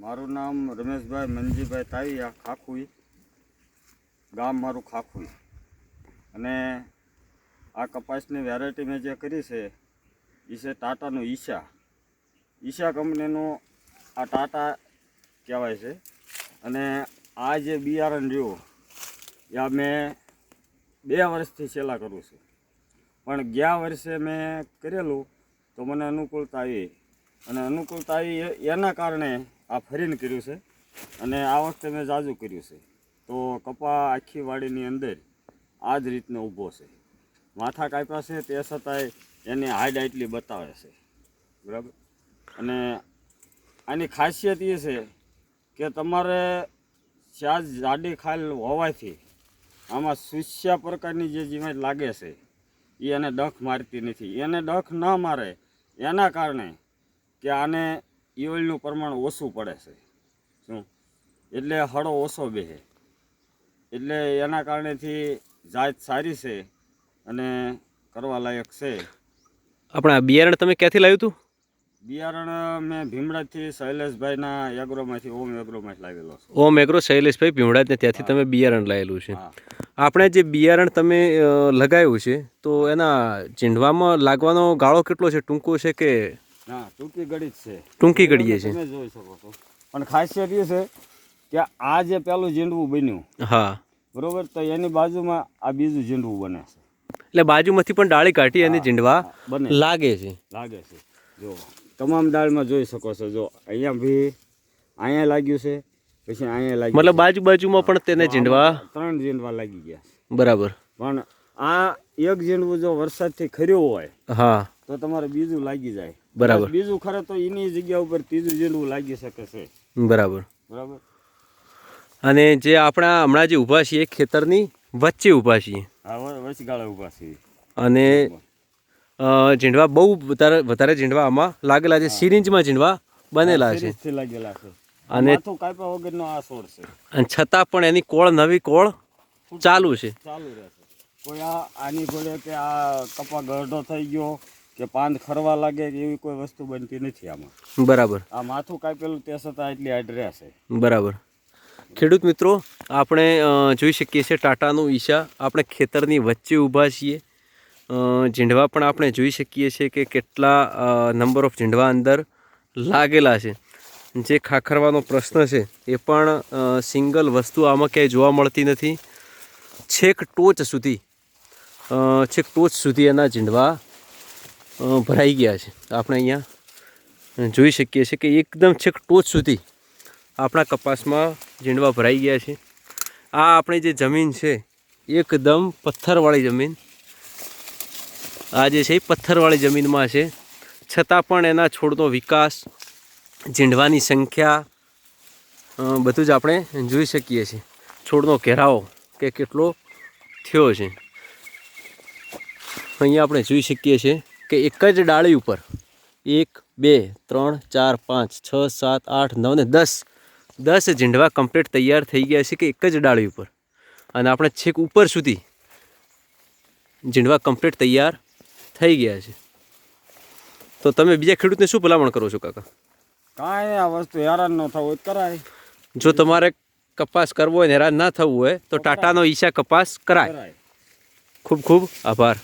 મારું નામ રમેશભાઈ મનજીભાઈ તાવીયા ખાખુઈ. ગામ મારું ખાખુઈ. અને આ કપાસની વેરાયટી મેં જે કરી છે એ છે ટાટાનું ઈશા. ઈશા કંપનીનું આ ટાટા કહેવાય છે. અને આ જે બિયારણ રહ્યું, એ આ મેં બે વર્ષથી છેલ્લા કરું છું. પણ ગયા વર્ષે મેં કરેલું, તો મને અનુકૂળતા આવી. અને અનુકૂળતા આવી એના કારણે આ ફરીને કર્યું છે. અને આ વખતે મેં જાજુ કર્યું છે. તો કપા આખી વાડીની અંદર આ જ રીતનો ઊભો છે. માથા કાપ્યા છે તે છતાંય એની હાઈડ આટલી બતાવે છે. બરાબર? અને આની ખાસિયત એ છે કે તમારે ચાર જાડી ખાલ હોવાથી આમાં સુસ્યા પ્રકારની જે જીવાત લાગે છે એ એને ડખ મારતી નથી. એને ડખ ન મારે એના કારણે કે આને ઈવળનું પ્રમાણ ઓછું પડે છે. શું? એટલે હળો ઓછો બેસે એટલે એના કારણેથી જાત સારી છે અને કરવા લાયક છે. આપણા બિયારણ તમે ક્યાંથી લાવ્યું હતું? બિયારણ મેં ભીમડાથી શૈલેષભાઈના એગ્રોમાંથી ઓમ એગ્રોમાંથી લાવેલો છું. ઓમ એગ્રો શૈલેષભાઈ ભીમડા ત્યાંથી તમે બિયારણ લાવેલું છે. આપણે જે બિયારણ તમે લગાવ્યું છે તો એના ચીંઢવામાં લાગવાનો ગાળો કેટલો છે? ટૂંકો છે કે ના ટૂંકી ગળી જ છે. ટૂંકી ગળીએ છે. તમે જોઈ શકો છો. પણ ખાસિયત એ છે કે આ જે પેલું ઝીંડવું બન્યું હા. બરોબર તો એની બાજુમાં આ બીજું ઝીંડવું બને છે. એટલે બાજુમાંથી પણ ડાળી કાઢી અને ઝીંડવા બને લાગે છે. લાગે છે. જો તમામ ડાળમાં જોઈ શકો છો. જો અહીંયા ભી અહીંયા લાગ્યું છે પછી અહીંયા લાગ્યું મતલબ બાજુ બાજુમાં પણ તેને જીંડવા ત્રણ ઝીંડવા લાગી ગયા બરાબર. પણ આ એક જીંડવું જો વરસાદથી ખર્યું હોય હા. તો તમારે બીજું લાગી જાય. બરાબર. બીજું ખરે તો એની જગ્યા ઉપર ત્રીજું જેટલું લાગી શકે છે. બરાબર. બરાબર? અને જે આપણા હમણાં જે ઊભા છીએ ખેતરની વચ્ચે ઊભા છીએ. વચગાળે ઊભા છે અને ઝીંડવા બહુ વધારે વધારે ઝીંડવા આમાં લાગેલા છે. સિરિંજમાં ઝીંડવા બનેલા છે? લાગેલા છે. અને- તો કાપ્યા વગરનો આ છોડ છે. અને છતાં પણ એની કોળ નવી કોળ ચાલુ છે. ચાલુ રહેશે કોઈ આ આની જોડે કે આ કપા ગરડો થઈ ગયો કે પાંદ ખરવા લાગે કે એવી કોઈ વસ્તુ બનતી નથી આમાં. બરાબર. આ માથું કાપેલું તે છતાં એટલી હાઈટ રહેશે બરાબર. ખેડૂત મિત્રો આપણે જોઈ શકીએ છીએ ટાટાનું ઈશા. આપણે ખેતરની વચ્ચે ઊભા છીએ. ઝીંડવા પણ આપણે જોઈ શકીએ છીએ કે કેટલા નંબર ઓફ ઝીંડવા અંદર લાગેલા છે. જે ખાખરવાનો પ્રશ્ન છે એ પણ સિંગલ વસ્તુ આમાં ક્યાંય જોવા મળતી નથી. છેક ટોચ સુધી છેક ટોચ સુધી એના ઝીંડવા ભરાઈ ગયા છે. આપણે અહીંયા જોઈ શકીએ છીએ કે એકદમ છેક ટોચ સુધી આપણા કપાસમાં ઝીંડવા ભરાઈ ગયા છે. આ આપણી જે જમીન છે, એકદમ પથ્થરવાળી જમીન. આ જે છે એ પથ્થરવાળી જમીનમાં છે. છતાં પણ એના છોડનો વિકાસ, ઝીંડવાની સંખ્યા બધું જ આપણે જોઈ શકીએ છીએ. છોડનો ઘેરાવો કે કેટલો થયો છે. અહીંયા આપણે જોઈ શકીએ છીએ કે એક જ ડાળી ઉપર એક બે ત્રણ ચાર પાંચ છ સાત આઠ નવ ને દસ દસ ઝીંડવા કમ્પ્લીટ તૈયાર થઈ ગયા છે કે એક જ ડાળી ઉપર. અને આપણે છેક ઉપર સુધી ઝીંડવા કમ્પ્લીટ તૈયાર થઈ ગયા છે. તો તમે બીજા ખેડૂતને શું ભલામણ કરો છો કાકા? કાંઈ આ વસ્તુ હેરાન ન થવું હોય કરાય. જો તમારે કપાસ કરવો હોય હેરાન ના થવું હોય તો ટાટાનો ઈશા કપાસ કરાય. ખૂબ ખૂબ આભાર.